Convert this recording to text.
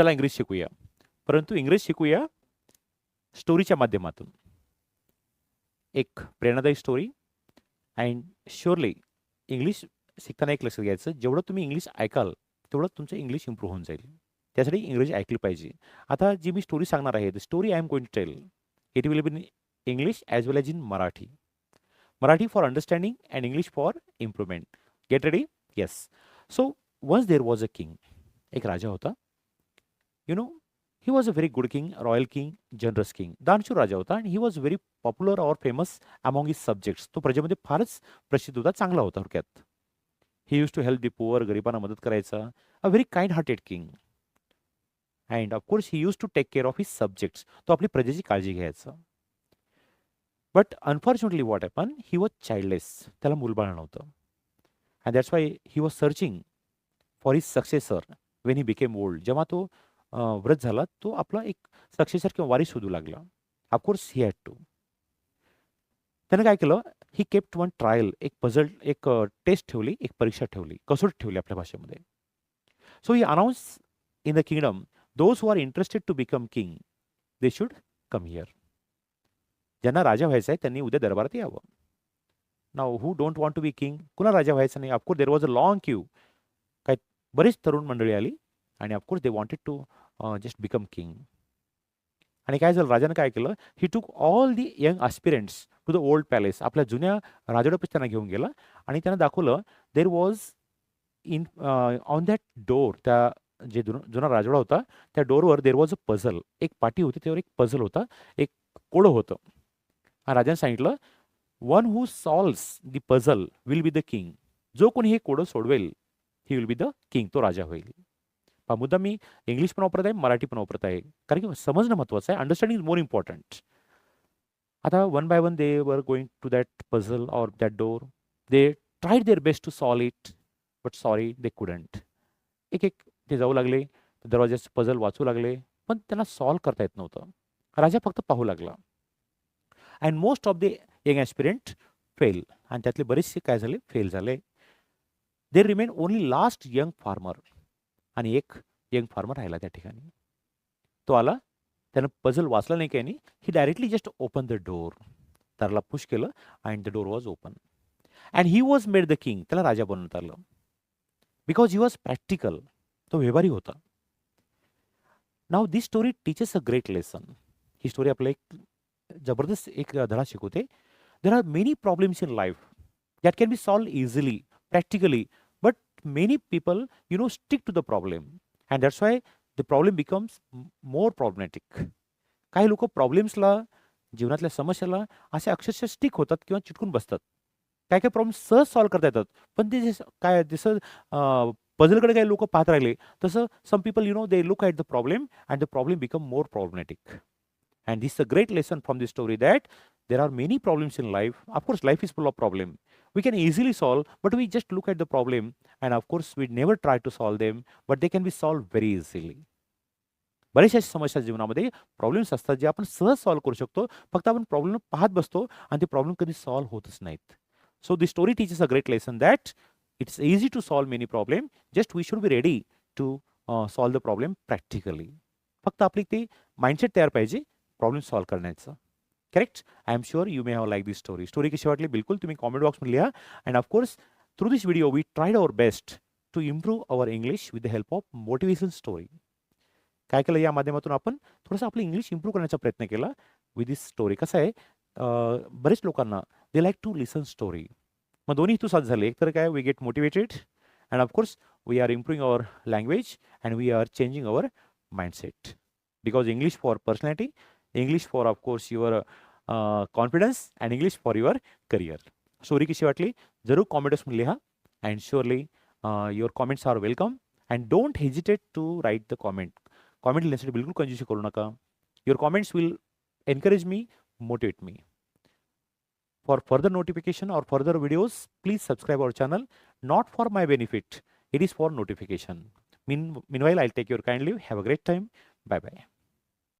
चला इंग्रजी शिकूया. परंतु इंग्रजी शिकूया स्टोरीच्या माध्यमातून. एक प्रेरणादायी स्टोरी अँड शुअरली इंग्लिश शिकताना एक लक्षात घ्यायचं जेवढं तुम्ही इंग्लिश ऐकाल तेवढं तुमचं इंग्लिश इम्प्रूव्ह होऊन जाईल. त्यासाठी इंग्रजी ऐकली पाहिजे. आता जी मी स्टोरी सांगणार आहे the story I am going to tell it will be in English as well as in Marathi Marathi for understanding and English for improvement get ready yes so once there was a king एक राजा होता you know he was a very good king royal king generous king दानशूर राजा होता आणि he was very popular or famous among his subjects तो प्रजेमध्ये फारच प्रसिद्ध होता चांगला होता थोडक्यात. He use to help the poor गरिबांना मदत करायचा. A very kind hearted king and of course he use to take care of his subjects तो आपली प्रजेची काळजी घ्यायचा. But unfortunately what happen he was childless त्याला मूलबाळ नव्हतं. And that's why he was searching for his successor when he became old जेव्हा तो व्रत झाला तो आपला एक सक्सेसर किंवा वारी शोधू लागला. ऑफकोर्स ही हॅड टू त्यानं काय केलं? ही केप्ट वन ट्रायल एक पझल एक टेस्ट ठेवली एक परीक्षा ठेवली कसोटी ठेवली आपल्या भाषेमध्ये. So he announce in the kingdom those who are interested to become king they should come here ज्यांना राजा व्हायचं आहे त्यांनी उद्या दरबारात यावं. Now who don't want to be king कुणा राजा व्हायचं नाही? Of course there was a long queue काय बरीच तरुण मंडळी आली. आणि of course they wanted to just become king आणि काय झालं? राजानं काय केलं? He took all the young aspirants to the old palace आपल्या जुन्या राजवाड्यापाशी त्यांना घेऊन गेला. आणि त्यांना दाखवलं there was in on that door त्या जे जुना जुना राजवाडा होता त्या डोरवर देर वॉज अ पझल एक पाटी होती त्यावर एक पझल होता. एक कोडं होतं. आणि राजाने सांगितलं one who solves the puzzle will be the king जो कोणी हे कोडं सोडवेल he will be the king तो राजा होईल. पहा मुद्दा मी इंग्लिश पण वापरत आहे मराठी पण वापरत आहे. कारण की समजणं महत्त्वाचं आहे अंडरस्टँडिंग इज मोर इम्पॉर्टंट आता one by one they were going to that puzzle or that door they tried their best to solve it but sorry they couldn't एक एक ते जाऊ लागले दरवाजाचं पझल वाचू लागले पण त्यांना सॉल्व करता येत नव्हतं. राजा फक्त पाहू लागला. And most of the young aspirant fail आणि त्यातले बरेचसे काय झाले? फेल झाले. They remain only last young farmer आणि एक यंग फार्मर राहिला त्या ठिकाणी. तो आला त्यानं पझल वाचला नाही काही he directly just open the door त्याला पुश केलं and the door was open and he was made the king त्याला राजा बनवण्यात आलं बिकॉज ही वॉज प्रॅक्टिकल तो व्यवहारी होता. Now this story teaches a great lesson he story आपल्याला एक जबरदस्त एक धडा शिकवते. There are many problems in life that can be solve easily practically but many people you know stick to the problem and that's why the problem becomes more problematic काही लोक प्रॉब्लेम्सला जीवनातल्या समस्याला असे अक्षरशः स्टिक होतात किंवा चिटकून बसतात. काय काय प्रॉब्लेम सहज सॉल्व करता येतात. पण ते जसं काय जसं पझलकडे काही लोक पाहत राहिले तसं some people you know they look at the problem and the problem become more problematic and this a great lesson from this story that there are many problems in life. Of course life is full of problem. We can easily solve but we just look at the problem and of course we never try to solve them but they can be solved very easily. बऱ्याचशा समस्या जीवनामध्ये problems असतात जे आपण सहज solve करू शकतो फक्त आपण प्रॉब्लेम पाहत बसतो आणि ते प्रॉब्लेम कधी सॉल्व्ह होतच नाहीत so the story teaches a great lesson that it's easy to solve many problem just we should be ready to solve the problem practically फक्त आपली ते माइंडसेट तयार पाहिजे प्रॉब्लेम सॉल्व्ह करण्याचं correct I am sure you may have like this story story कशी वाटली बिलकुल तुम्ही कॉमेंट बॉक्समध्ये लिहा and of course through this video we tried our best to improve our English with the help of motivation story काय केलं या माध्यमातून आपण थोडंसं आपलं इंग्लिश इम्प्रूव्ह करण्याचा प्रयत्न केला विथ दिस स्टोरी कसं आहे बरेच लोकांना they like to listen story मग दोन्ही हेतू साथ झाले एक तर काय we get motivated and of course we are improving our language and we are changing our mindset because English for personality English for of course your confidence and English for your career story कशी वाटली जरूर कॉमेंट्समध्ये लिहा and surely your comments are welcome and don't hesitate to write the comment comment लिहिण्यासाठी बिलकुल कंजूसी करू नका your comments will encourage me motivate me for further notification or further videos please subscribe our channel not for my benefit it is for notification Mean, meanwhile i'll take your kind leave have a great time bye bye